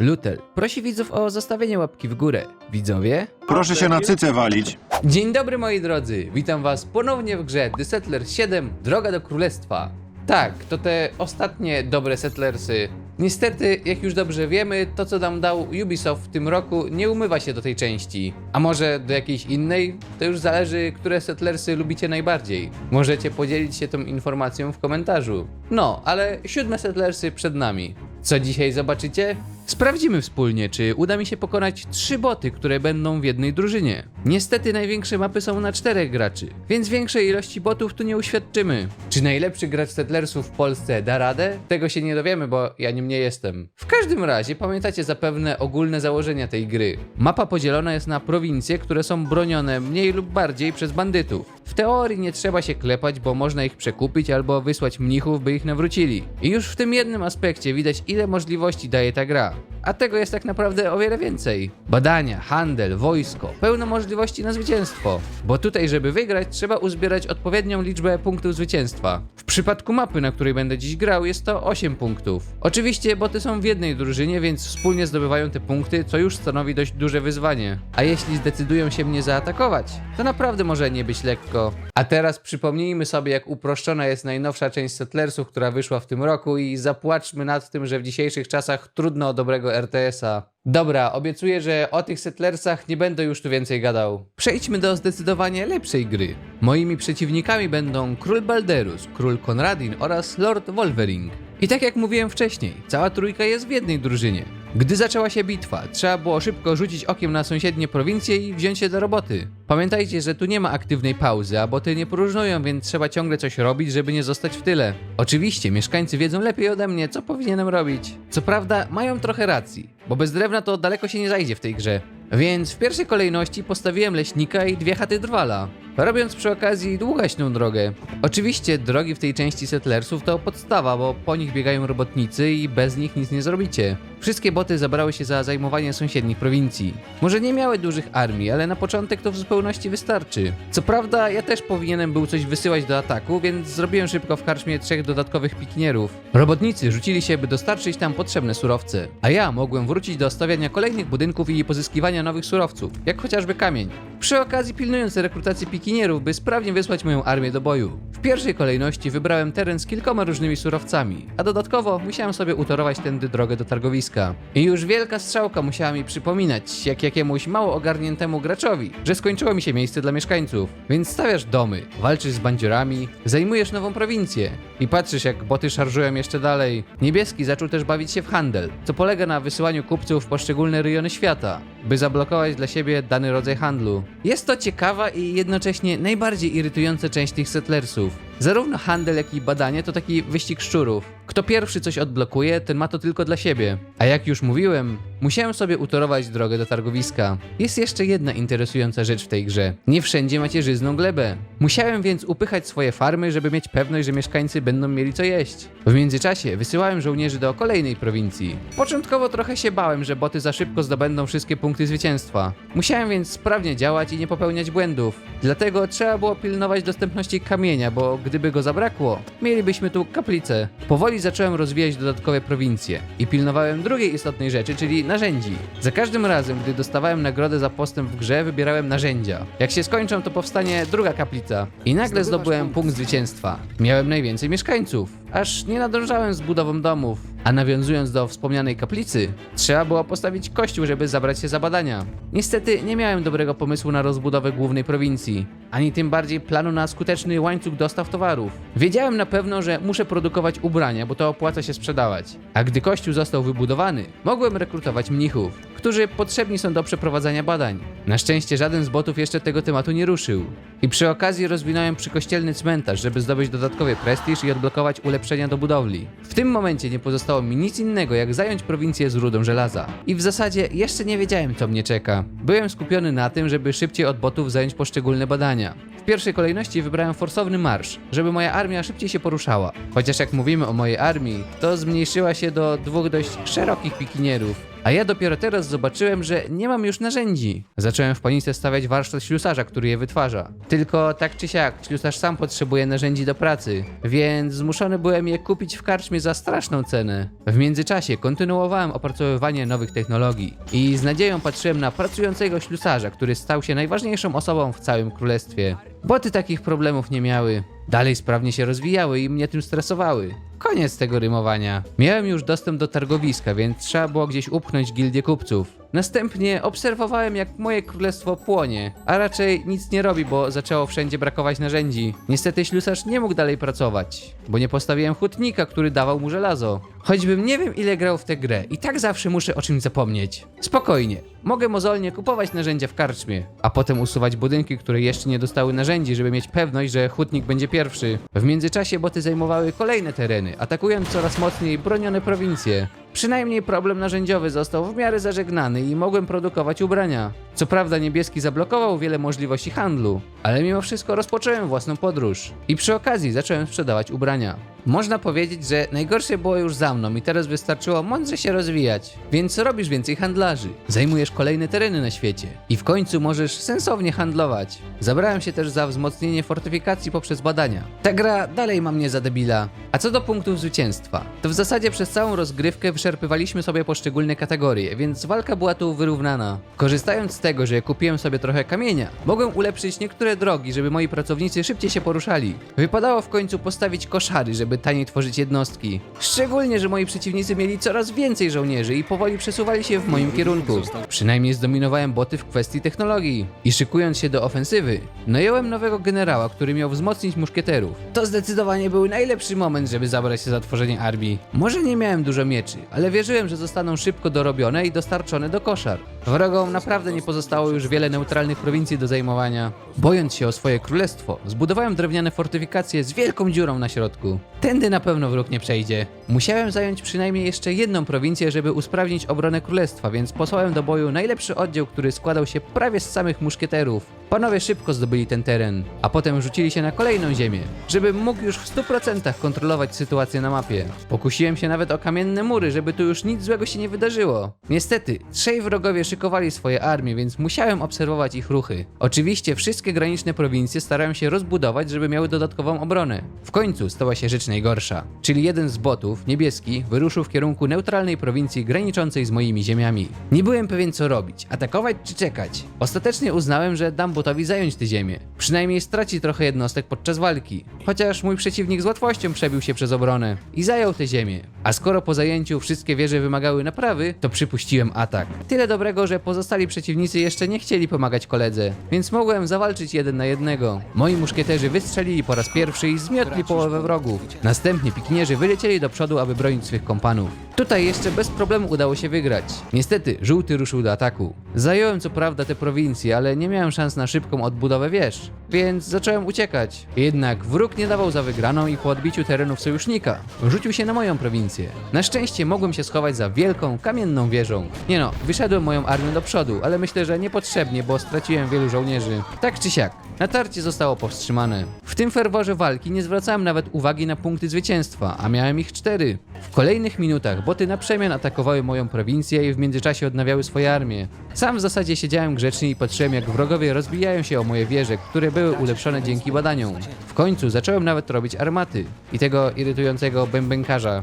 Lutel prosi widzów o zostawienie łapki w górę. Widzowie? Proszę się na cycę walić. Dzień dobry moi drodzy, witam was ponownie w grze The Settlers 7 Droga do Królestwa. Tak, to te ostatnie dobre Settlersy. Niestety, jak już dobrze wiemy, to co nam dał Ubisoft w tym roku nie umywa się do tej części. A może do jakiejś innej? To już zależy, które Settlersy lubicie najbardziej. Możecie podzielić się tą informacją w komentarzu. No, ale siódme Settlersy przed nami. Co dzisiaj zobaczycie? Sprawdzimy wspólnie, czy uda mi się pokonać trzy boty, które będą w jednej drużynie. Niestety największe mapy są na czterech graczy, więc większej ilości botów tu nie uświadczymy. Czy najlepszy gracz Settlersów w Polsce da radę? Tego się nie dowiemy, bo ja nim nie jestem. W każdym razie pamiętacie zapewne ogólne założenia tej gry. Mapa podzielona jest na prowincje, które są bronione mniej lub bardziej przez bandytów. W teorii nie trzeba się klepać, bo można ich przekupić albo wysłać mnichów, by ich nawrócili. I już w tym jednym aspekcie widać, ile możliwości daje ta gra. A tego jest tak naprawdę o wiele więcej. Badania, handel, wojsko, pełno możliwości na zwycięstwo. Bo tutaj, żeby wygrać, trzeba uzbierać odpowiednią liczbę punktów zwycięstwa. W przypadku mapy, na której będę dziś grał, jest to 8 punktów. Oczywiście boty są w jednej drużynie, więc wspólnie zdobywają te punkty, co już stanowi dość duże wyzwanie. A jeśli zdecydują się mnie zaatakować, to naprawdę może nie być lekko. A teraz przypomnijmy sobie, jak uproszczona jest najnowsza część Settlersów, która wyszła w tym roku i zapłaczmy nad tym, że w dzisiejszych czasach trudno o dobrego RTS-a. Dobra, obiecuję, że o tych Settlersach nie będę już tu więcej gadał. Przejdźmy do zdecydowanie lepszej gry. Moimi przeciwnikami będą Król Balderus, Król Konradin oraz Lord Wolvering. I tak jak mówiłem wcześniej, cała trójka jest w jednej drużynie. Gdy zaczęła się bitwa, trzeba było szybko rzucić okiem na sąsiednie prowincje i wziąć się do roboty. Pamiętajcie, że tu nie ma aktywnej pauzy, a boty nie próżnują, więc trzeba ciągle coś robić, żeby nie zostać w tyle. Oczywiście, mieszkańcy wiedzą lepiej ode mnie, co powinienem robić. Co prawda, mają trochę racji, bo bez drewna to daleko się nie zajdzie w tej grze. Więc w pierwszej kolejności postawiłem leśnika i dwie chaty drwala, robiąc przy okazji długaśną drogę. Oczywiście drogi w tej części settlersów to podstawa, bo po nich biegają robotnicy i bez nich nic nie zrobicie. Wszystkie boty zabrały się za zajmowanie sąsiednich prowincji. Może nie miały dużych armii, ale na początek to w zupełności wystarczy. Co prawda, ja też powinienem był coś wysyłać do ataku, więc zrobiłem szybko w karczmie trzech dodatkowych pikinierów. Robotnicy rzucili się, by dostarczyć tam potrzebne surowce, a ja mogłem wrócić do stawiania kolejnych budynków i pozyskiwania nowych surowców, jak chociażby kamień. Przy okazji pilnując rekrutacji pikinierów, by sprawnie wysłać moją armię do boju. W pierwszej kolejności wybrałem teren z kilkoma różnymi surowcami, a dodatkowo musiałem sobie utorować tędy drogę do targowiska. I już wielka strzałka musiała mi przypominać, jak jakiemuś mało ogarniętemu graczowi, że skończyło mi się miejsce dla mieszkańców. Więc stawiasz domy, walczysz z bandziorami, zajmujesz nową prowincję i patrzysz jak boty szarżują jeszcze dalej. Niebieski zaczął też bawić się w handel, co polega na wysyłaniu kupców w poszczególne rejony świata, by zablokować dla siebie dany rodzaj handlu. Jest to ciekawa i jednocześnie najbardziej irytująca część tych settlersów. Zarówno handel, jak i badanie to taki wyścig szczurów. Kto pierwszy coś odblokuje, ten ma to tylko dla siebie. A jak już mówiłem, musiałem sobie utorować drogę do targowiska. Jest jeszcze jedna interesująca rzecz w tej grze. Nie wszędzie macierzyzną glebę. Musiałem więc upychać swoje farmy, żeby mieć pewność, że mieszkańcy będą mieli co jeść. W międzyczasie wysyłałem żołnierzy do kolejnej prowincji. Początkowo trochę się bałem, że boty za szybko zdobędą wszystkie punkty zwycięstwa. Musiałem więc sprawnie działać i nie popełniać błędów. Dlatego trzeba było pilnować dostępności kamienia, bo gdyby go zabrakło, mielibyśmy tu kaplicę. Powoli zacząłem rozwijać dodatkowe prowincje i pilnowałem drugiej istotnej rzeczy, czyli narzędzi. Za każdym razem, gdy dostawałem nagrodę za postęp w grze, wybierałem narzędzia. Jak się skończą, to powstanie druga kaplica. I nagle zdobyłem punkt zwycięstwa. Miałem najwięcej mieszkańców, aż nie nadążałem z budową domów. A nawiązując do wspomnianej kaplicy, trzeba było postawić kościół, żeby zabrać się za badania. Niestety nie miałem dobrego pomysłu na rozbudowę głównej prowincji, ani tym bardziej planu na skuteczny łańcuch dostaw towarów. Wiedziałem na pewno, że muszę produkować ubrania, bo to opłaca się sprzedawać. A gdy kościół został wybudowany, mogłem rekrutować mnichów, którzy potrzebni są do przeprowadzania badań. Na szczęście żaden z botów jeszcze tego tematu nie ruszył. I przy okazji rozwinąłem przykościelny cmentarz, żeby zdobyć dodatkowy prestiż i odblokować ulepszenia do budowli. W tym momencie nie pozostało mi nic innego, jak zająć prowincję z rudą żelaza. I w zasadzie jeszcze nie wiedziałem, co mnie czeka. Byłem skupiony na tym, żeby szybciej od botów zająć poszczególne badania. W pierwszej kolejności wybrałem forsowny marsz, żeby moja armia szybciej się poruszała. Chociaż jak mówimy o mojej armii, to zmniejszyła się do dwóch dość szerokich pikinierów. A ja dopiero teraz zobaczyłem, że nie mam już narzędzi. Zacząłem w panice stawiać warsztat ślusarza, który je wytwarza. Tylko tak czy siak, ślusarz sam potrzebuje narzędzi do pracy, więc zmuszony byłem je kupić w karczmie za straszną cenę. W międzyczasie kontynuowałem opracowywanie nowych technologii i z nadzieją patrzyłem na pracującego ślusarza, który stał się najważniejszą osobą w całym królestwie. Boty takich problemów nie miały. Dalej sprawnie się rozwijały i mnie tym stresowały. Koniec tego rymowania. Miałem już dostęp do targowiska, więc trzeba było gdzieś upchnąć gildię kupców. Następnie obserwowałem, jak moje królestwo płonie, a raczej nic nie robi, bo zaczęło wszędzie brakować narzędzi. Niestety ślusarz nie mógł dalej pracować, bo nie postawiłem hutnika, który dawał mu żelazo. Choćbym nie wiem ile grał w tę grę, i tak zawsze muszę o czymś zapomnieć. Spokojnie, mogę mozolnie kupować narzędzia w karczmie, a potem usuwać budynki, które jeszcze nie dostały narzędzi, żeby mieć pewność, że hutnik będzie pierwszy. W międzyczasie boty zajmowały kolejne tereny, atakując coraz mocniej bronione prowincje. Przynajmniej problem narzędziowy został w miarę zażegnany i mogłem produkować ubrania. Co prawda niebieski zablokował wiele możliwości handlu, ale mimo wszystko rozpocząłem własną podróż i przy okazji zacząłem sprzedawać ubrania. Można powiedzieć, że najgorsze było już za mną i teraz wystarczyło mądrze się rozwijać. Więc robisz więcej handlarzy, zajmujesz kolejne tereny na świecie i w końcu możesz sensownie handlować. Zabrałem się też za wzmocnienie fortyfikacji poprzez badania. Ta gra dalej ma mnie za debila. A co do punktów zwycięstwa, to w zasadzie przez całą rozgrywkę wyczerpywaliśmy sobie poszczególne kategorie, więc walka była tu wyrównana. Korzystając z tego, że kupiłem sobie trochę kamienia, mogłem ulepszyć niektóre drogi, żeby moi pracownicy szybciej się poruszali. Wypadało w końcu postawić koszary, żeby taniej tworzyć jednostki. Szczególnie, że moi przeciwnicy mieli coraz więcej żołnierzy i powoli przesuwali się w moim kierunku. Przynajmniej zdominowałem boty w kwestii technologii. I szykując się do ofensywy, nająłem nowego generała, który miał wzmocnić muszkieterów. To zdecydowanie był najlepszy moment, żeby zabrać się za tworzenie armii. Może nie miałem dużo mieczy, ale wierzyłem, że zostaną szybko dorobione i dostarczone do koszar. Wrogom naprawdę nie pozostało już wiele neutralnych prowincji do zajmowania. Bojąc się o swoje królestwo, zbudowałem drewniane fortyfikacje z wielką dziurą na środku. Tędy na pewno wróg nie przejdzie. Musiałem zająć przynajmniej jeszcze jedną prowincję, żeby usprawnić obronę królestwa, więc posłałem do boju najlepszy oddział, który składał się prawie z samych muszkieterów. Panowie szybko zdobyli ten teren, a potem rzucili się na kolejną ziemię, żebym mógł już w 100% kontrolować sytuację na mapie. Pokusiłem się nawet o kamienne mury, żeby tu już nic złego się nie wydarzyło. Niestety, trzej wrogowie szykowali swoje armie, więc musiałem obserwować ich ruchy. Oczywiście wszystkie graniczne prowincje starałem się rozbudować, żeby miały dodatkową obronę. W końcu stała się rzecz najgorsza, czyli jeden z botów, niebieski, wyruszył w kierunku neutralnej prowincji graniczącej z moimi ziemiami. Nie byłem pewien co robić, atakować czy czekać. Ostatecznie uznałem, że dam botowi zająć tę ziemię. Przynajmniej straci trochę jednostek podczas walki. Chociaż mój przeciwnik z łatwością przebił się przez obronę i zajął tę ziemię. A skoro po zajęciu wszystkie wieże wymagały naprawy, to przypuściłem atak. Tyle dobrego, że pozostali przeciwnicy jeszcze nie chcieli pomagać koledze, więc mogłem zawalczyć jeden na jednego. Moi muszkieterzy wystrzelili po raz pierwszy i zmiotli połowę wrogów. Następnie pikinierzy wylecieli do przodu, aby bronić swych kompanów. Tutaj jeszcze bez problemu udało się wygrać. Niestety, żółty ruszył do ataku. Zająłem co prawda te prowincje, ale nie miałem szans na szybką odbudowę wież, więc zacząłem uciekać. Jednak wróg nie dawał za wygraną i po odbiciu terenów sojusznika rzucił się na moją prowincję. Na szczęście mogłem się schować za wielką, kamienną wieżą. Nie no, wyszedłem moją armią do przodu, ale myślę, że niepotrzebnie, bo straciłem wielu żołnierzy. Tak czy siak, natarcie zostało powstrzymane. W tym ferworze walki nie zwracałem nawet uwagi na punkty zwycięstwa, a miałem ich cztery. W kolejnych minutach boty na przemian atakowały moją prowincję i w międzyczasie odnawiały swoje armie. Sam w zasadzie siedziałem grzecznie i patrzyłem jak wrogowie rozbijają się o moje wieże, które były ulepszone dzięki badaniom. W końcu zacząłem nawet robić armaty i tego irytującego bębenkarza.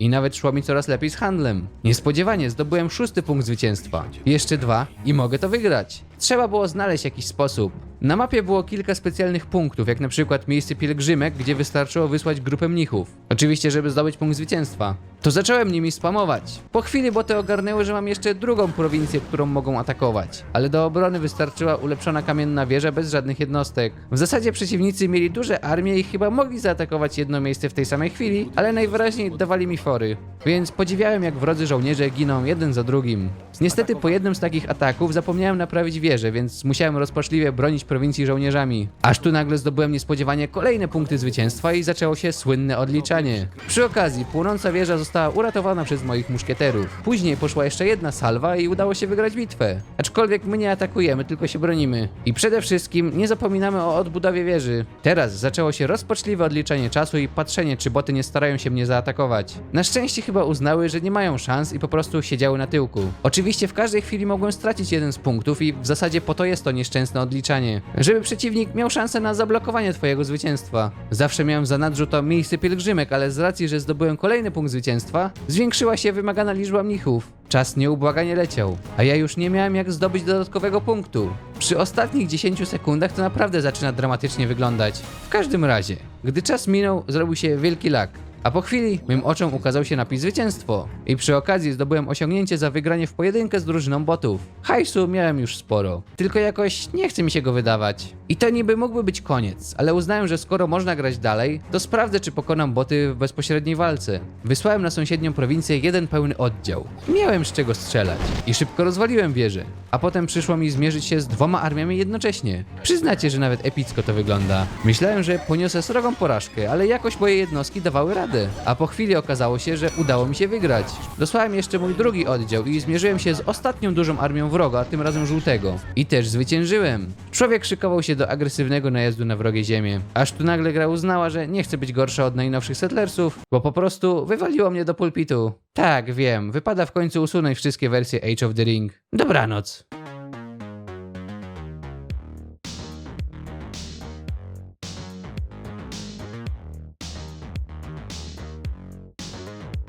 I nawet szło mi coraz lepiej z handlem. Niespodziewanie zdobyłem szósty punkt zwycięstwa. Jeszcze dwa i mogę to wygrać. Trzeba było znaleźć jakiś sposób. Na mapie było kilka specjalnych punktów, jak na przykład miejsce pielgrzymek, gdzie wystarczyło wysłać grupę mnichów. Oczywiście, żeby zdobyć punkt zwycięstwa. To zacząłem nimi spamować. Po chwili boty ogarnęły, że mam jeszcze drugą prowincję, którą mogą atakować. Ale do obrony wystarczyła ulepszona kamienna wieża bez żadnych jednostek. W zasadzie przeciwnicy mieli duże armie i chyba mogli zaatakować jedno miejsce w tej samej chwili, ale najwyraźniej dawali mi fory. Więc podziwiałem jak wrodzy żołnierze giną jeden za drugim. Niestety po jednym z takich ataków zapomniałem naprawić wieżę, więc musiałem rozpaczliwie bronić prowincji żołnierzami. Aż tu nagle zdobyłem niespodziewanie kolejne punkty zwycięstwa i zaczęło się słynne odliczanie. Przy okazji płonąca wieża została została uratowana przez moich muszkieterów. Później poszła jeszcze jedna salwa i udało się wygrać bitwę. Aczkolwiek my nie atakujemy, tylko się bronimy. I przede wszystkim nie zapominamy o odbudowie wieży. Teraz zaczęło się rozpaczliwe odliczanie czasu i patrzenie, czy boty nie starają się mnie zaatakować. Na szczęście chyba uznały, że nie mają szans i po prostu siedziały na tyłku. Oczywiście w każdej chwili mogłem stracić jeden z punktów i w zasadzie po to jest to nieszczęsne odliczanie. Żeby przeciwnik miał szansę na zablokowanie twojego zwycięstwa. Zawsze miałem w zanadrzu to miejsce pielgrzymek, ale z racji, że zdobyłem kolejny punkt zwycięstwa, zwiększyła się wymagana liczba mnichów. Czas nieubłaganie leciał, a ja już nie miałem jak zdobyć dodatkowego punktu. Przy ostatnich 10 sekundach to naprawdę zaczyna dramatycznie wyglądać. W każdym razie, gdy czas minął, zrobił się wielki lak. A po chwili mym oczom ukazał się napis zwycięstwo. I przy okazji zdobyłem osiągnięcie za wygranie w pojedynkę z drużyną botów. Hajsu miałem już sporo. Tylko jakoś nie chce mi się go wydawać. I to niby mógłby być koniec, ale uznałem, że skoro można grać dalej, to sprawdzę, czy pokonam boty w bezpośredniej walce. Wysłałem na sąsiednią prowincję jeden pełny oddział. Miałem z czego strzelać. I szybko rozwaliłem wieżę. A potem przyszło mi zmierzyć się z dwoma armiami jednocześnie. Przyznacie, że nawet epicko to wygląda. Myślałem, że poniosę srogą porażkę, ale jakoś moje jednostki dawały radę. A po chwili okazało się, że udało mi się wygrać. Dosłałem jeszcze mój drugi oddział i zmierzyłem się z ostatnią dużą armią wroga, tym razem żółtego. I też zwyciężyłem. Człowiek szykował się do agresywnego najazdu na wrogie ziemię. Aż tu nagle gra uznała, że nie chce być gorsza od najnowszych settlersów, bo po prostu wywaliło mnie do pulpitu. Tak, wiem, wypada w końcu usunąć wszystkie wersje Age of the Ring. Dobranoc.